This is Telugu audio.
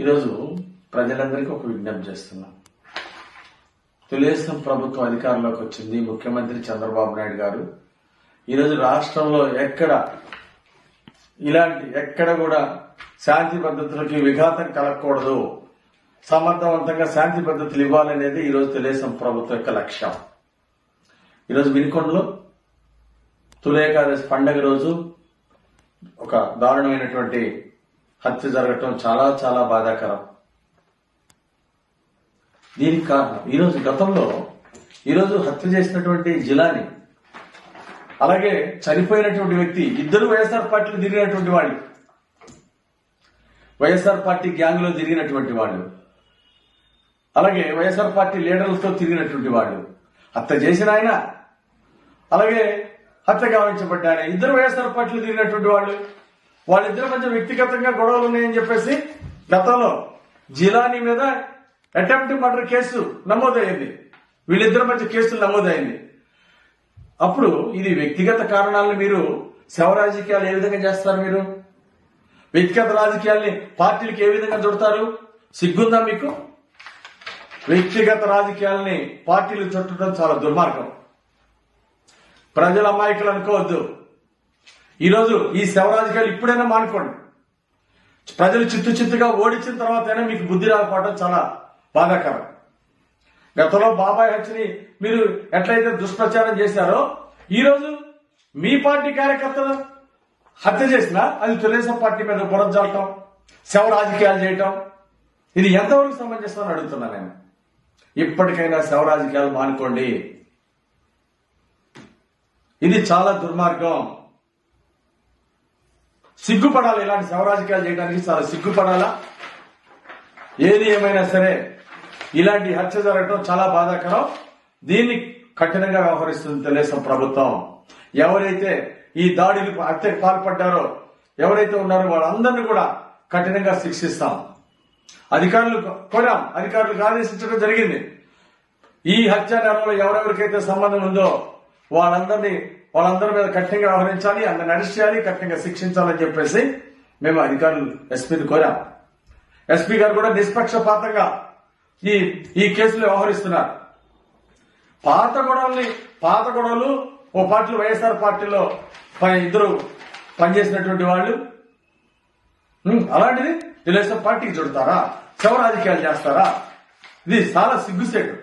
ఈరోజు ప్రజలందరికీ ఒక విజ్ఞప్తి చేస్తున్నాం. తెలుగుదేశం ప్రభుత్వం అధికారంలోకి వచ్చింది. ముఖ్యమంత్రి చంద్రబాబు నాయుడు గారు. ఈరోజు రాష్ట్రంలో ఎక్కడ ఇలాంటి ఎక్కడ కూడా శాంతి పద్ధతులకి విఘాతం కలగకూడదు. సమర్థవంతంగా శాంతి పద్ధతులు ఇవ్వాలనేది ఈరోజు తెలుగుదేశం ప్రభుత్వం యొక్క లక్ష్యం. ఈరోజు వినుకొండలో తులేకాదశి పండగ రోజు ఒక దారుణమైనటువంటి హత్య జరగటం చాలా చాలా బాధాకరం. దీనికి కారణం ఈరోజు గతంలో ఈరోజు హత్య చేసినటువంటి జిలాని అలాగే చనిపోయినటువంటి వ్యక్తి ఇద్దరు వైఎస్ఆర్ పార్టీలో తిరిగినటువంటి వాళ్ళు వైఎస్ఆర్ పార్టీ గ్యాంగ్లో తిరిగినటువంటి వాళ్ళు అలాగే వైఎస్ఆర్ పార్టీ లీడర్లతో తిరిగినటువంటి వాళ్ళు హత్య చేసిన ఆయన అలాగే హత్య గావించబడ్డ ఇద్దరు వైఎస్ఆర్ పార్టీలు తిరిగినటువంటి వాళ్ళు వాళ్ళిద్దరి మధ్య వ్యక్తిగతంగా గొడవలు ఉన్నాయని చెప్పేసి గతంలో జిలానీ మీద అటెంప్ట్ మర్డర్ కేసు నమోదైంది. వీళ్ళిద్దరి మధ్య కేసులు నమోదైంది. అప్పుడు ఇది వ్యక్తిగత కారణాలను మీరు శవ రాజకీయాలు ఏ విధంగా చేస్తారు మీరు? వ్యక్తిగత రాజకీయాల్ని పార్టీలకు ఏ విధంగా చుడతారు సిగ్గుందా మీకు? వ్యక్తిగత రాజకీయాలని పార్టీలు చుట్టడం చాలా దుర్మార్గం. ప్రజల అమాయకులు అనుకోవద్దు. ఈరోజు ఈ శవ రాజకీయాలు ఇప్పుడైనా మానుకోండి. ప్రజలు చిత్తు చిత్తుగా ఓడించిన తర్వాతైనా మీకు బుద్ధి రాకపోవడం చాలా బాధాకరం. గతంలో బాబాయ్ హత్యని మీరు ఎట్లయితే దుష్ప్రచారం చేశారో ఈరోజు మీ పార్టీ కార్యకర్తలు హత్య చేసినా అది తెలుగుదేశం పార్టీ మీద బురద శవ రాజకీయాలు చేయటం. ఇది ఎంతవరకు సమంజసం అని అడుగుతున్నా నేను. ఇప్పటికైనా శవ రాజకీయాలు మానుకోండి. ఇది చాలా దుర్మార్గం. సిగ్గుపడాలి ఇలాంటి శవరాజకీయాలు చేయడానికి చాలా సిగ్గుపడాలా? ఏది ఏమైనా సరే ఇలాంటి హత్య జరగటం చాలా బాధాకరం. దీన్ని కఠినంగా వ్యవహరిస్తుంది తెలుగుదేశం ప్రభుత్వం. ఎవరైతే ఈ దాడికి హత్యకు పాల్పడ్డారో ఎవరైతే ఉన్నారో వాళ్ళందరినీ కూడా కఠినంగా శిక్షిస్తాం. అధికారులు కోరాం. అధికారులకు ఆదేశించడం జరిగింది. ఈ హత్య నేరంలో ఎవరెవరికైతే సంబంధం ఉందో వాళ్ళందరినీ వాళ్ళందరి మీద కఠినంగా వ్యవహరించాలి అందరిని అరెస్ట్ చేయాలి కఠినంగా శిక్షించాలని చెప్పేసి మేము అధికారులు ఎస్పీని కోరాం. ఎస్పీ గారు కూడా నిష్పక్షపాతంగా ఈ ఈ కేసులో వ్యవహరిస్తున్నారు. పాత గొడవల్ని పాత గొడవలు ఓ పార్టీలు వైఎస్ఆర్ పార్టీలో ఇద్దరు పనిచేసినటువంటి వాళ్ళు. అలాంటిది తెలుగుదేశం పార్టీకి చుడతారా శవ రాజకీయాలు చేస్తారా? ఇది చాలా సిగ్గుసేటు